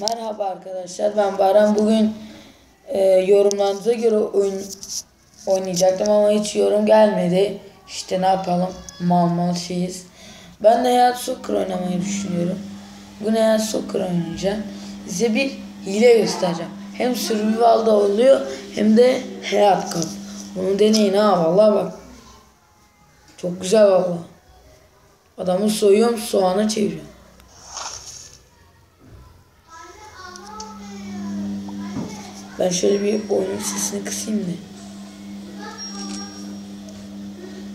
Merhaba arkadaşlar ben Baran bugün e, yorumlarınıza göre oyun oynayacaktım ama hiç yorum gelmedi. İşte ne yapalım mal mal şeyiz. Ben de Hayat Soccer oynamayı düşünüyorum. Bugün Hayat Soccer oynayacağım. Size bir hile göstereceğim. Hem survival'da oluyor hem de hayat kap. Bunu deneyin ha vallahi bak. Çok güzel vallahi. Adamı soyuyorum soğana çeviriyorum. Ben şöyle bir oyunun sesini kısayım da.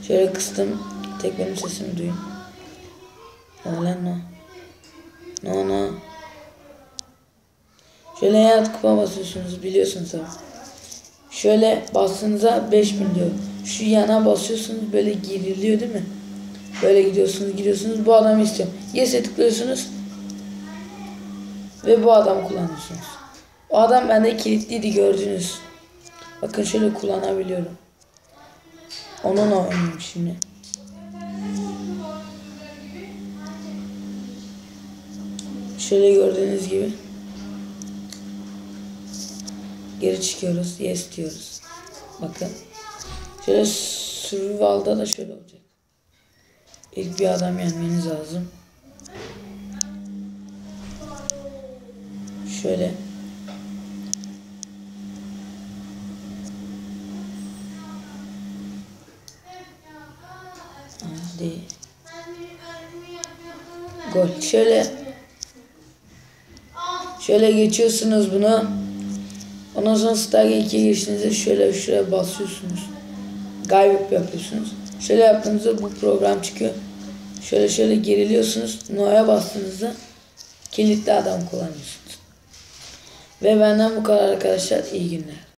Şöyle kıstım. Tek benim sesimi duyun. No lan no. No no. Şöyle hayat kupa basıyorsunuz biliyorsunuz abi. Şöyle bastığınızda 5000 diyor. Şu yana basıyorsunuz böyle giriliyor değil mi? Böyle gidiyorsunuz gidiyorsunuz bu adamı istiyorum. Yes'e tıklıyorsunuz. Ve bu adamı kullanıyorsunuz. O adam bende kilitliydi gördünüz. Bakın şöyle kullanabiliyorum. Onunla oynuyorum şimdi. Şöyle gördüğünüz gibi. Geri çıkıyoruz. Yes diyoruz. Bakın. Şöyle survival'da da şöyle olacak. İlk bir adam yenmeniz lazım. Şöyle. Hadi. Gol. Şöyle. Şöyle geçiyorsunuz bunu. Ondan sonra Stargate 2'ye geçtiğinizde şöyle şuraya basıyorsunuz. Gaybip yapıyorsunuz. Şöyle yaptığınızda bu program çıkıyor. Şöyle şöyle geriliyorsunuz. No'ya bastığınızda kilitli adam kullanıyorsunuz. Ve benden bu kadar arkadaşlar. İyi günler.